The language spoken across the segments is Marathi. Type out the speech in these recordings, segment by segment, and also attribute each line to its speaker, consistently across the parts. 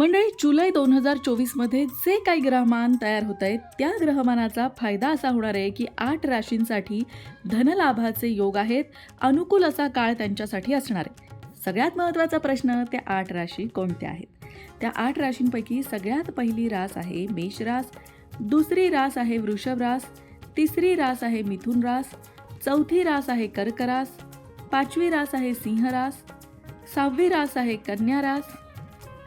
Speaker 1: मंडळी जुलै दोन हजार चोवीसमध्ये जे काही ग्रहमान तयार होत आहेत त्या ग्रहमानाचा फायदा असा होणार आहे की आठ राशींसाठी धनलाभाचे योग आहेत अनुकूल असा काळ त्यांच्यासाठी असणार आहे. सगळ्यात महत्त्वाचा प्रश्न त्या आठ राशी कोणत्या आहेत? त्या आठ राशींपैकी सगळ्यात पहिली रास आहे मेष रास दुसरी रास आहे वृषभ रास तिसरी रास आहे मिथुन रास चौथी रास आहे कर्क रास पाचवी रास आहे सिंह रास सहावी रास आहे कन्या रास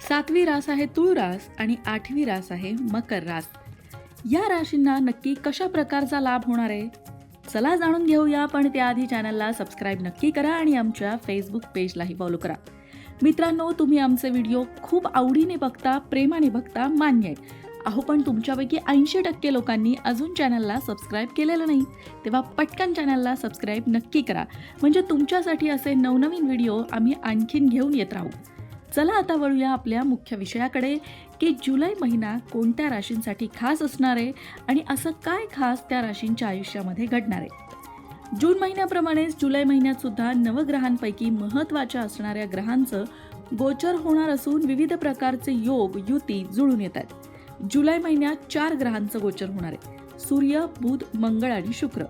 Speaker 1: सातवी रास आहे तुळ रास आणि आठवी रास आहे मकर रास. या राशींना नक्की कशा प्रकारचा लाभ होणार आहे? चला जाणून घेऊया पण त्याआधी चॅनलला सबस्क्राईब नक्की करा आणि आमच्या फेसबुक पेजलाही फॉलो करा. मित्रांनो तुम्ही आमचे व्हिडिओ खूप आवडीने बघता प्रेमाने बघता मान्य आहे अहो पण तुमच्यापैकी ऐंशी टक्के लोकांनी अजून चॅनलला सबस्क्राईब केलेलं नाही. तेव्हा पटकन चॅनलला सबस्क्राईब नक्की करा. म्हणजे तुमच्यासाठी असे नवनवीन व्हिडिओ आम्ही आणखीन घेऊन येत राहू. चला आता वळूया आपल्या मुख्य विषयाकडे की जुलै महिना कोणत्या राशींसाठी खास असणार आहे आणि असं काय खास त्या राशींच्या आयुष्यामध्ये घडणार आहे? जून महिन्याप्रमाणेच जुलै महिन्यात सुद्धा नवग्रहांपैकी महत्त्वाच्या असणाऱ्या ग्रहांचं गोचर होणार असून विविध प्रकारचे योग युती जुळून येत आहेत. जुलै महिन्यात चार ग्रहांचं गोचर होणार आहे. सूर्य बुध मंगळ आणि शुक्र.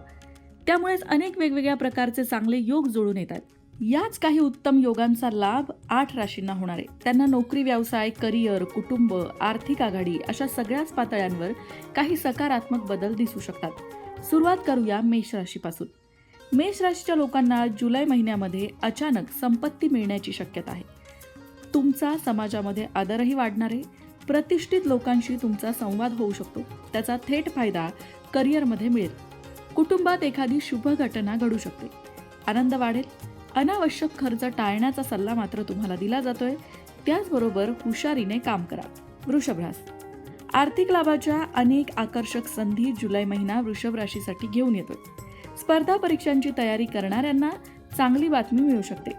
Speaker 1: त्यामुळेच अनेक वेगवेगळ्या प्रकारचे चांगले योग जुळून येतात याच काही उत्तम योगांचा लाभ आठ राशींना होणार आहे. त्यांना नोकरी व्यवसाय करिअर कुटुंब आर्थिक आघाडी अशा सगळ्याच पातळ्यांवर काही सकारात्मक बदल दिसू शकतात. सुरुवात करूया मेष राशीपासून. मेष राशीच्या लोकांना जुलै महिन्यामध्ये अचानक संपत्ती मिळण्याची शक्यता आहे. तुमचा समाजामध्ये आदरही वाढणार आहे प्रतिष्ठित लोकांशी तुमचा संवाद होऊ शकतो. त्याचा थेट फायदा करिअरमध्ये मिळेल. कुटुंबात एखादी शुभ घटना घडू शकते. आनंद वाढेल. अनावश्यक खर्च टाळण्याचा सल्ला मात्र तुम्हाला दिला जातोय. त्याचबरोबर हुशारीने काम करा. वृषभरास आर्थिक लाभाच्या अनेक आकर्षक संधी जुलै महिना वृषभ राशीसाठी घेऊन येतोय. स्पर्धा परीक्षांची तयारी करणाऱ्यांना चांगली बातमी मिळू शकते.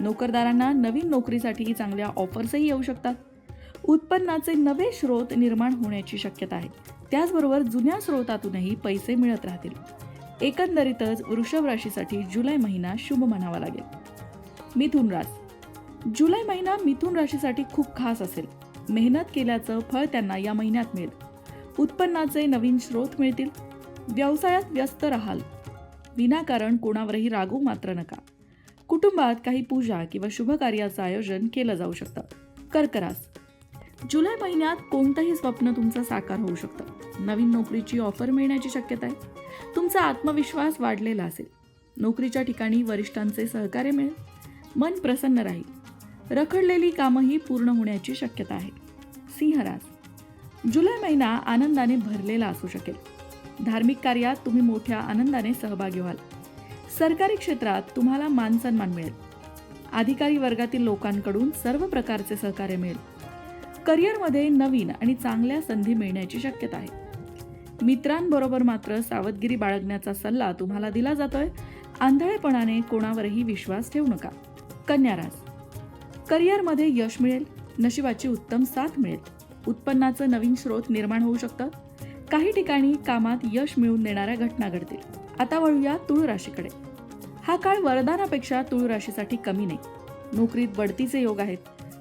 Speaker 1: नोकरदारांना नवीन नोकरीसाठी चांगल्या ऑफर्सही येऊ शकतात. उत्पन्नाचे नवे स्रोत निर्माण होण्याची शक्यता आहे. त्याचबरोबर जुन्या स्रोतातूनही पैसे मिळत राहतील. एकंदरीतच वृषभ राशीसाठी जुलै महिना शुभ म्हणावा लागेल. मिथुन रास जुलै महिना मिथुन राशीसाठी खूप खास असेल. मेहनत केल्याचं फळ त्यांना या महिन्यात मिळेल. उत्पन्नाचे नवीन स्रोत मिळतील. व्यवसायात व्यस्त राहाल. विनाकारण कोणावरही रागू मात्र नका. कुटुंबात काही पूजा किंवा शुभ कार्याचं आयोजन केलं जाऊ शकतं. कर्करास. जुलै महिन्यात कोणतंही स्वप्न तुमचं साकार होऊ शकतं. नवीन नोकरीची ऑफर मिळण्याची शक्यता आहे. तुमचा आत्मविश्वास वाढलेला असेल. नोकरीच्या ठिकाणी वरिष्ठांचे सहकार्य मिळेल. मन प्रसन्न राहील. रखडलेली कामंही पूर्ण होण्याची शक्यता आहे. सिंहराज जुलै महिना आनंदाने भरलेला असू शकेल. धार्मिक कार्यात तुम्ही मोठ्या आनंदाने सहभागी व्हाल. सरकारी क्षेत्रात तुम्हाला मानसन्मान मिळेल. अधिकारी वर्गातील लोकांकडून सर्व प्रकारचे सहकार्य मिळेल. करिअरमध्ये नवीन आणि चांगल्या संधी मिळण्याची शक्यता आहे. मित्रांबरोबर मात्र सावधगिरी बाळगण्याचा सल्ला तुम्हाला दिला जातोय. आंधळेपणाने कोणावरही विश्वास ठेवू नका. कन्याराज. करिअरमध्ये यश मिळेल नशिबाची उत्तम साथ मिळेल. उत्पन्नाचं नवीन स्रोत निर्माण होऊ शकतं. काही ठिकाणी कामात यश मिळवून देणाऱ्या घटना घडतील. आता वळूया तुळ राशीकडे. हा काळ वरदानापेक्षा तुळ राशीसाठी कमी नाही. नोकरीत बढतीचे योग आहेत.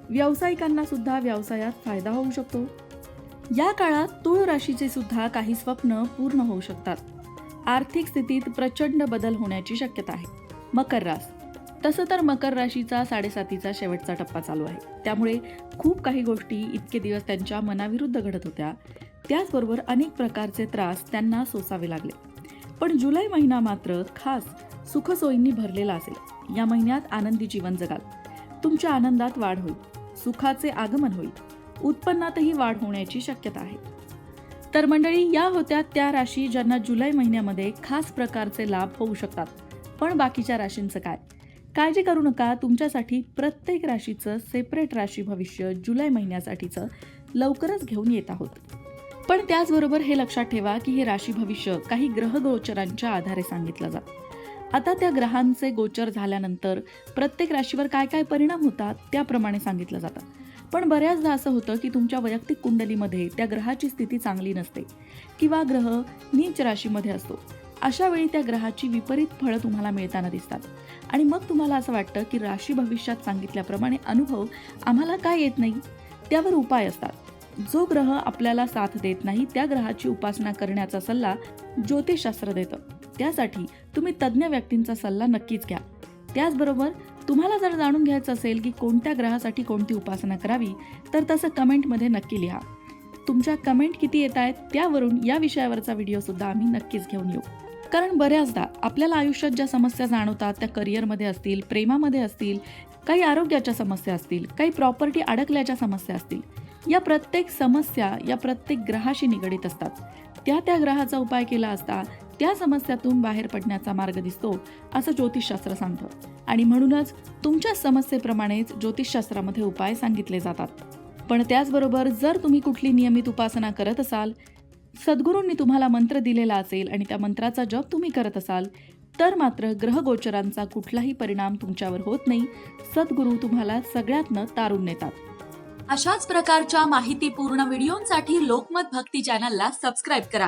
Speaker 1: व्यावसायिकांना सुद्धा व्यवसायात फायदा होऊ शकतो. या काळात तुळ राशीचे सुद्धा काही स्वप्न पूर्ण होऊ शकतात. आर्थिक स्थितीत प्रचंड बदल होण्याची शक्यता आहे. मकर रास. तसं तर मकर राशीचा साडेसातीचा शेवटचा टप्पा चालू आहे. त्यामुळे खूप काही गोष्टी इतके दिवस त्यांच्या मनाविरुद्ध घडत होत्या. त्याचबरोबर अनेक प्रकारचे त्रास त्यांना सोसावे लागले. पण जुलै महिना मात्र खास सुखसोयींनी भरलेला असेल. या महिन्यात आनंदी जीवन जगाल. तुमच्या आनंदात वाढ होईल. सुखाचे आगमन होईल. उत्पन्नातही वाढ होण्याची शक्यता आहे. तर मंडळी या होत्या त्या राशी ज्यांना जुलै महिन्यामध्ये खास प्रकारचे लाभ होऊ शकतात. पण बाकीच्या राशींचं काय? काळजी करू नका. तुमच्यासाठी प्रत्येक राशीचं सेपरेट राशी भविष्य जुलै महिन्यासाठीचं लवकरच घेऊन येत आहोत. पण त्याचबरोबर हे लक्षात ठेवा की हे राशी भविष्य काही ग्रहगोचरांच्या आधारे सांगितलं जातं. आता त्या ग्रहांचे गोचर झाल्यानंतर प्रत्येक राशीवर काय काय परिणाम होतात त्याप्रमाणे सांगितलं जातं. पण बऱ्याचदा असं होतं की तुमच्या वैयक्तिक कुंडलीमध्ये त्या ग्रहाची स्थिती चांगली नसते किंवा ग्रह नीच राशीमध्ये असतो. अशा वेळी त्या ग्रहाची विपरीत फळं तुम्हाला मिळताना दिसतात. आणि मग तुम्हाला असं वाटतं की राशी भविष्यात सांगितल्याप्रमाणे अनुभव आम्हाला काय येत नाही? त्यावर उपाय असतात. जो ग्रह आपल्याला साथ देत नाही त्या ग्रहाची उपासना करण्याचा सल्ला ज्योतिषशास्त्र देतं. त्यासाठी तुम्ही तज्ज्ञ व्यक्तींचा सल्ला नक्कीच घ्या. त्याचबरोबर तुम्हाला जर जाणून घ्यायचं असेल की कोणत्या ग्रहासाठी कोणती उपासना करावी तर तसं कमेंटमध्ये नक्की लिहा. तुमच्या कमेंट किती येत आहेत त्यावरून या विषयावरचा व्हिडिओसुद्धा आम्ही नक्कीच घेऊन येऊ. कारण बऱ्याचदा आपल्याला आयुष्यात ज्या समस्या जाणवतात त्या करिअरमध्ये असतील प्रेमामध्ये असतील काही आरोग्याच्या समस्या असतील काही प्रॉपर्टी अडकल्याच्या समस्या असतील या प्रत्येक समस्या या प्रत्येक ग्रहाशी निगडीत असतात. त्या त्या ग्रहाचा उपाय केला असता त्या समस्यातून बाहेर पडण्याचा मार्ग दिसतो असं ज्योतिषशास्त्र सांगतं. आणि म्हणूनच तुमच्या समस्येप्रमाणेच ज्योतिषशास्त्रामध्ये उपाय सांगितले जातात. पण त्याचबरोबर जर तुम्ही कुठली नियमित उपासना करत असाल सद्गुरूंनी तुम्हाला मंत्र दिलेला असेल आणि त्या मंत्राचा जप तुम्ही करत असाल तर मात्र ग्रहगोचरांचा कुठलाही परिणाम तुमच्यावर होत नाही सद्गुरू तुम्हाला सगळ्यातनं तारून नेतात.
Speaker 2: अशाच प्रकारच्या माहितीपूर्ण व्हिडिओंसाठी लोकमत भक्ती चॅनलला सबस्क्राईब करा.